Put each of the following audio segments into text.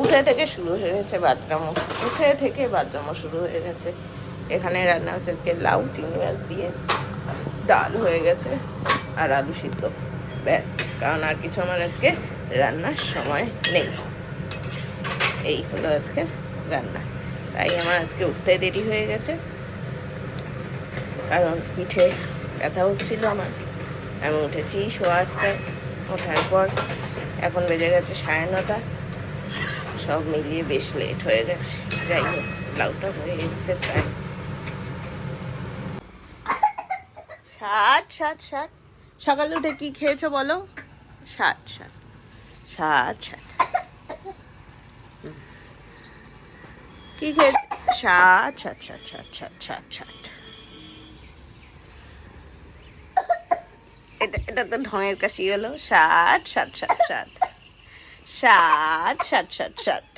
উঠে থেকে শুরু হয়ে গেছে বাদরামো উঠে থেকে বাদরামো শুরু হয়ে গেছে। এখানে রান্না হচ্ছে আজকে লাউ, চিংড়ি মাছ দিয়ে। ডাল হয়ে গেছে আর আলু সিদ্ধ। ব্যাস, কারণ আর কিছু আমার আজকে রান্নার সময় নেই। এই হলো আজকের রান্না। তাই আমার আজকে উঠতে দেরি হয়ে গেছে। কারণ পিঠে ব্যথা হচ্ছিল আমার। আমি উঠেছি সোয়া আটটায়। ওঠার পর এখন বেজে গেছে সাড়ে নটা। সব মিলিয়ে বেশ লেট হয়ে গেছে। যাই হোক লাউটা হয়ে এসছে প্রায়। ষাট ষাট ষাট সকালে উঠে কি খেয়েছো বলো? ষাট ষাট ষাট ষাট কি খেয়েছো? ষাট ষাট ষাট ষাট ষাট ষাট ষাট এটা এটা তো ঢঙের কাশি হলো। ষাট ষাট ষাট ষাট ষাট ষাট ষাট ষাট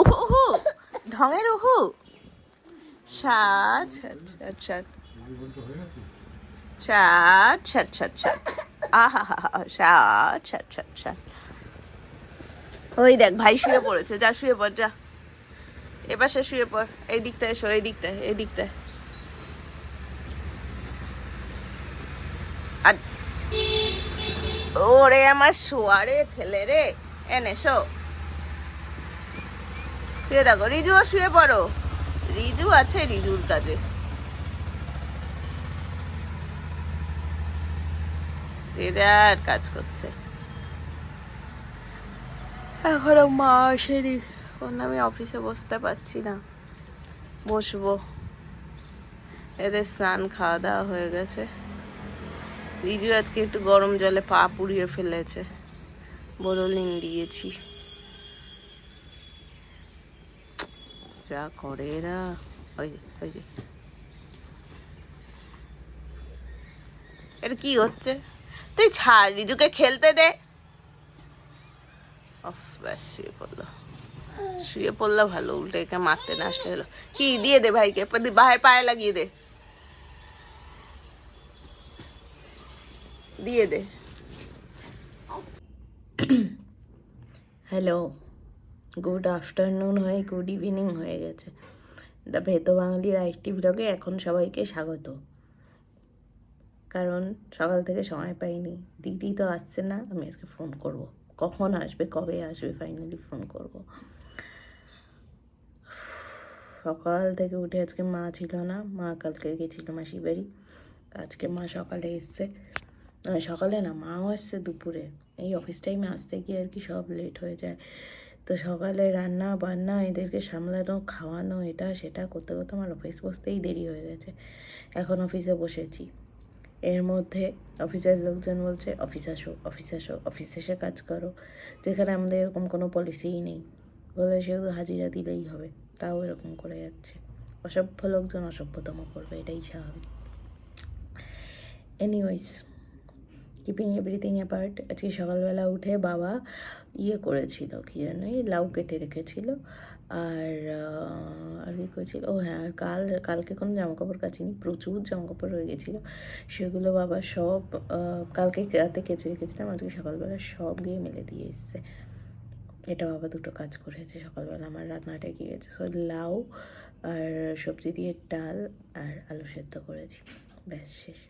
উহু উহু ঢঙের উহু। আহা হা হা ওই দেখ, ভাই শুয়ে পড়েছে। যা, শুয়ে পড়, যা। এপাশে শুয়ে পড়। এই দিকটা এসো, এই দিকটা এই দিকটা আর ওরে আমার শোয়ারে ছেলে রে। এনে শো শুয়ে দেখো রিজুও শুয়ে পড়ো। রিজু আছে রিজুর কাজে। যার কাজ করছে। এখনও মা আসেনি। ওর আমি অফিসে বসতে পারছি না। বসবো। এদের স্নান খাওয়া দাওয়া হয়ে গেছে। রিজু আজকে একটু গরম জলে পা পুড়িয়ে ফেলেছে। বোরোলিন দিয়েছি। যা করে এরা। ওই যে, ওই যে। এটা কি হচ্ছে? তুই ছাড় রিজুকে খেলতে দে। ব্যাস শুয়ে পড়ল। শুয়ে পড়ল ভালো উল্টে একে মারতে না আসলে হলো। কি দিয়ে দে ভাইকে বাহের পায়ে লাগিয়ে দে। দিয়ে দে। হ্যালো গুড আফটারনুন হয়ে গুড ইভিনিং হয়ে গেছে। দ্য ভেতো বাঙালির আরেকটি ব্লগে এখন সবাইকে স্বাগত। কারণ সকাল থেকে সময় পাইনি। দিদি তো আসছে না, আমি আজকে ফোন করব। কখন আসবে, কবে আসবে ফাইনালি ফোন করব। সকাল থেকে উঠে আজকে মা ছিল না, মা কালকে গেছিল মাসির বাড়ি। আজকে মা সকালে এসছে। সকালে না মাও এসছে দুপুরে। এই অফিস টাইমে আসতে গিয়ে আর কি সব লেট হয়ে যায়। তো সকালে রান্না বান্না, এদেরকে সামলানো, খাওয়ানো, এটা সেটা করতে করতে আমার অফিস বসতেই দেরি হয়ে গেছে। এখন অফিসে বসেছি। এর মধ্যে অফিসের লোকজন বলছে অফিস আসো অফিস আসো অফিস এসে কাজ করো। তো এখানে আমাদের এরকম কোনো পলিসিই নেই। বলে শুধু হাজিরা দিলেই হবে। তাও এরকম করে যাচ্ছে। অসভ্য লোকজন অসভ্যতম করবে, এটাই স্বাভাবিক। এনিওয়েজ কিপিং এভরিথিং অ্যাপার্ট আজকে সকালবেলা উঠে বাবা ইয়ে করেছিল, কি যেন লাউ কেটে রেখেছিল। আর আর কি করেছিল? ও হ্যাঁ আর কাল, কালকে কোনো জামা কাপড় কাচিনি, প্রচুর জামা কাপড় হয়ে গেছিল। সেগুলো বাবা সব কালকে রাতে কেচে রেখেছিলাম, আজকে সকালবেলা সব গিয়ে মেলে দিয়ে এসছে। এটা বাবা দুটো কাজ করেছে, সকালবেলা আমার রান্নাটা এগিয়ে গেছে। সো লাউ আর সবজি দিয়ে ডাল আর আলু সেদ্ধ করেছি। ব্যাস, শেষ।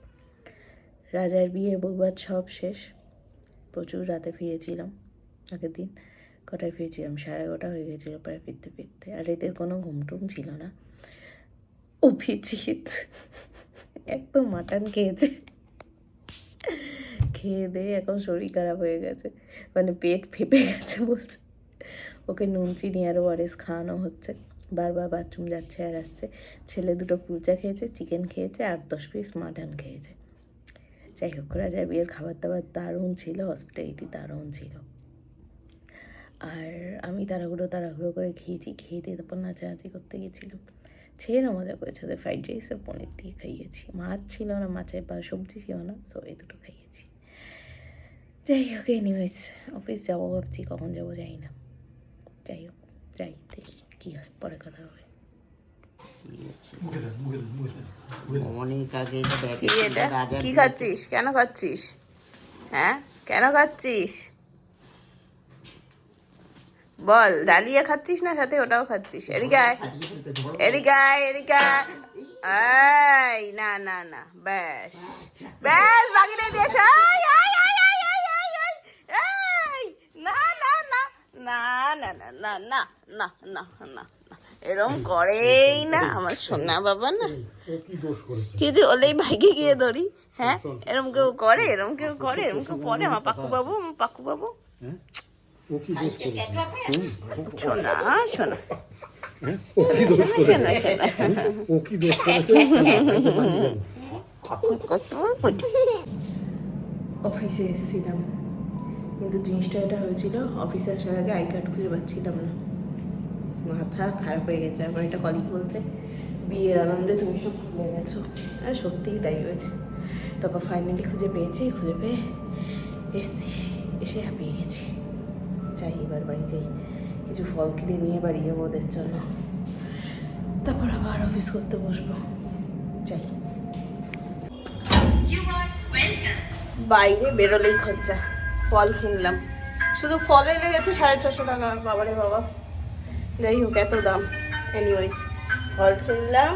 রাজার বিয়ে বউবাদ সব শেষ। প্রচুর রাতে ফিরেছিলাম। আগের দিন কটায় ফিরেছিলাম? সাড়ে এগারোটা হয়ে গেছিল প্রায় ফিরতে ফিরতে। আর এদের কোনো ঘুমটুম ছিল না। অভিজিৎ একদম মাটন খেয়েছে। খেয়ে দিয়ে এখন শরীর খারাপ হয়ে গেছে। মানে পেট ফেপে গেছে বলছে। ওকে নুন, চিনি আর ওয়ারেস খাওয়ানো হচ্ছে। বারবার বাথরুম যাচ্ছে আর আসছে। ছেলে দুটো কুলচা খেয়েছে, চিকেন খেয়েছে আর দশ পিস মাটন খেয়েছে। যাই হোক রাজার বিয়ের খাবার দাবার দারুণ ছিল হসপিটালিটি দারুণ ছিল। আর আমি তাড়াহুড়ো তাড়াহুড়ো করে খেয়েছি, খেয়ে দিয়ে তারপর নাচানাচি করতে গেছিলাম। ছেলে না মজা করেছে ওদের ফ্রাইড রাইস আর পনির দিয়ে খাইয়েছি। মাছ ছিল না, মাছের বা সবজি ছিল না সো এই দুটো খাইয়েছি। যাই হোক এনিওয়েজ অফিস যাব ভাবছি, কখন যাব যাই না। যাই হোক যাই, দেখি কী হয়, পরে কথা হবে। অনেক আগে কি খাচ্ছিস কেন খাচ্ছিস হ্যাঁ কেন খাচ্ছিস বল ডালিয়া খাচ্ছিস না সাথে ওটাও খাচ্ছিস এদিকে আয় এদিকে আয় এদিকে আয়। না না না ব্যাস ব্যাস বাকি দিয়ে দিয়েছ এই, এই, এই, এই, এই, এই, এই, এই, না না না না না না না না না না না না এরম করেই না আমার সোনা বাবা না। কি দোষ করেছে? কিছু হলেই ভাইকে গিয়ে ধরি হ্যাঁ? এরম কেউ করে এরম কেউ করে এরম কেউ করে আমার পাকু বাবু আমার পাকু বাবু ও কি দোষ করেছে? শোনা শোনা হ্যাঁ? ও কি দোষ করেছে? শোনা শোনা ও কি দোষ অফিসে এসেছিলাম কিন্তু জিনিসটা এটা হয়েছিল অফিসে আসার আগে আই কার্ড খুঁজে পাচ্ছিলাম না। মাথা খারাপ হয়ে গেছে। আমার একটা কলিগ বলছে বিয়ের আনন্দে তুমি সব ভুলে গেছো। আর সত্যিই তাই হয়েছে। তারপর ফাইনালি খুঁজে পেয়েছি খুঁজে পেয়ে এসছি এসে হাঁপিয়ে গেছি। যাই এবার বাড়ি যাই কিছু ফল কিনে নিয়ে বাড়ি যাব ওদের জন্য। তারপর আবার অফিস করতে বসবো। যাই। বাইরে বেরোলেই খরচা। ফল কিনলাম। শুধু ফলে লেগেছে সাড়ে ছশো টাকা। বাবারে বাবা। যাই হোক, এত দাম। এনিওয়াইজ ফল কিনলাম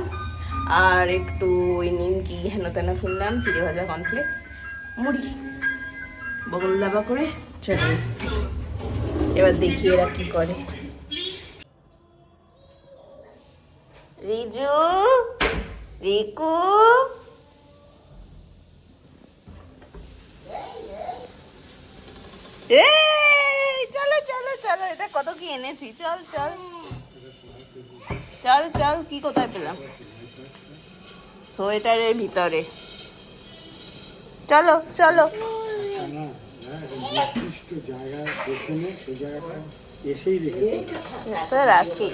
আর একটু ওই নিমকি হেন তেন কিনলাম চিড়ে ভাজা কমপ্লেক্স মুড়ি। বগল দাবা করে চলে এসছি। এবার দেখি এরা কি করে। রিজু, রিকু। এই। চলো কত কি এনেছি? চল চল। চল চল, কি কোথায় পেলাম? সোয়েটারের ভিতরে। চলো চলো। রাখি।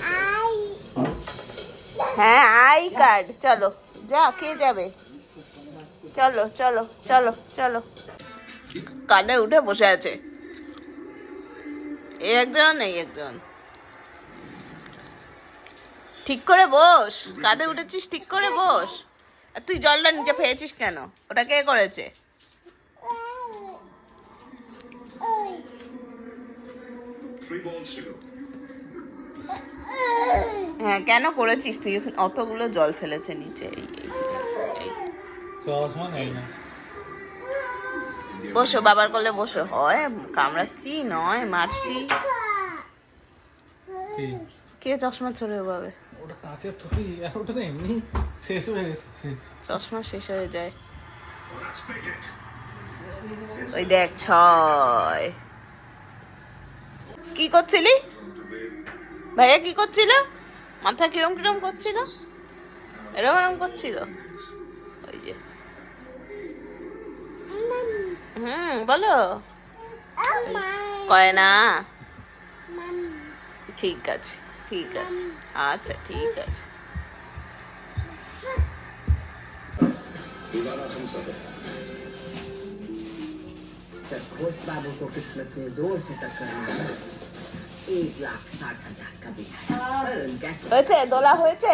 হ্যাঁ আই কার্ড। চলো, যা, কে যাবে? চলো চলো চলো চলো। কানে উঠে বসে আছে। একজন, এই একজন। ঠিক করে বস। কাঁধে উঠেছিস, ঠিক করে বস। আর তুই জলটা নিচে ফেয়েছিস কেন? ওটা কে করেছে? হ্যাঁ কেন করেছিস তুই? অতগুলো জল ফেলেছে নিচে। চশমা নেই না। বসো বাবার কোলে বসো। হয় কামড়াচ্ছি নয় মারছি। কে? চশমা ছড়ে পাবে? ওটা কাঁচের থলি আর ওটা তো এমনি শেষ হয়ে এসছে চশমা শেষ হয়ে যায়। ওই দেখ ছয়। কি করছিলি? ভাইয়া কি করছিল? মাথা কিরম কিরম করছিল? এরম এরম করছিল? হুম বলো কয় না ঠিক আছে ঠিক আছে আচ্ছা ঠিক আছে जब घोष बाबू को किस्मत ने जोर से टक्कर मारा एक लाख साठ हजार का बिल आया पर उनका হয়েছে দোলা হয়েছে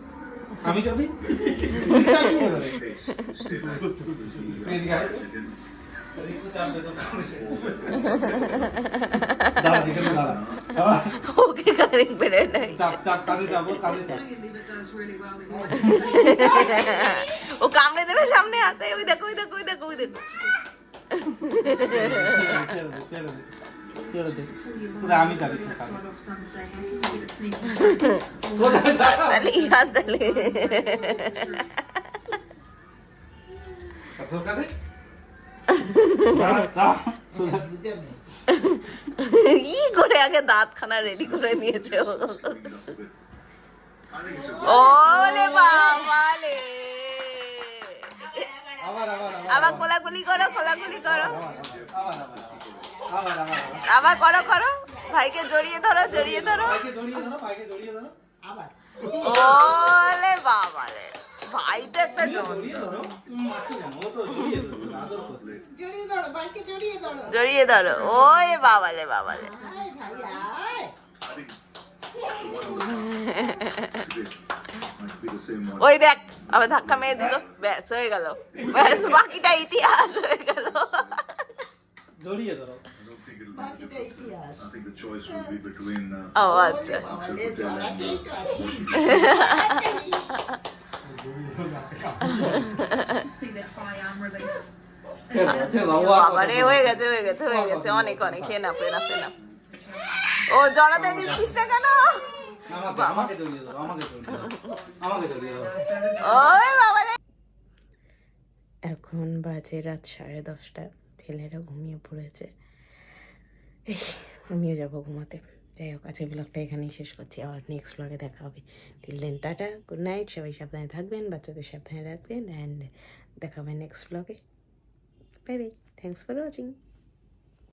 আমি যদি ও কামড়ে দেবে সামনে আসে ওই দেখো ওই দেখো ওই দেখো ওই দেখো। আমি ই করে আগে দাঁত খানা রেডি করে নিয়েছে ওলে বাবা লে। আবার আবার কোলাকুলি করো কোলাকুলি করো। আবার। আবার করো করো। ভাইকে জড়িয়ে ধরো জড়িয়ে ধরো। পাইকে জড়িয়ে ধরো পাইকে জড়িয়ে ধরো। ওলে বাবা লে ভাই তো একটা জড়িয়ে ধরো তুমি মারছো কেন? ও তো জড়িয়ে ধরো আদর করলে জড়িয়ে ধরো বাইকে জড়িয়ে ধরো। জড়িয়ে ধরো। ওই বাবালে বাবালে আয় ভাই ওই দেখ আবার ধাক্কা মেরে দিল। ব্যাস হয়ে গেল। ব্যাস বাকিটা ইতিহাস হয়ে গেল। জড়িয়ে ধরো। বাকিটা ইতিহাস I think the choice would be between uh, ও আচ্ছা বাবারে হয়ে গেছে হয়ে গেছে হয়ে গেছে অনেক অনেক না ফেনা ফেনা ও জড়াতে দিচ্ছিস না কেন এখন বাজে রাত সাড়ে দশটা। ছেলেরা ঘুমিয়ে পড়েছে। এই, আমিও যাব ঘুমাতে। যাই হোক আজকে ব্লগটা এখানেই শেষ করছি। আবার নেক্সট ব্লগে দেখা হবে। Till then tata good night সবাই সাবধানে থাকবেন বাচ্চাদের সাবধানে রাখবেন অ্যান্ড দেখা হবে নেক্সট ব্লগে bye bye thanks for watching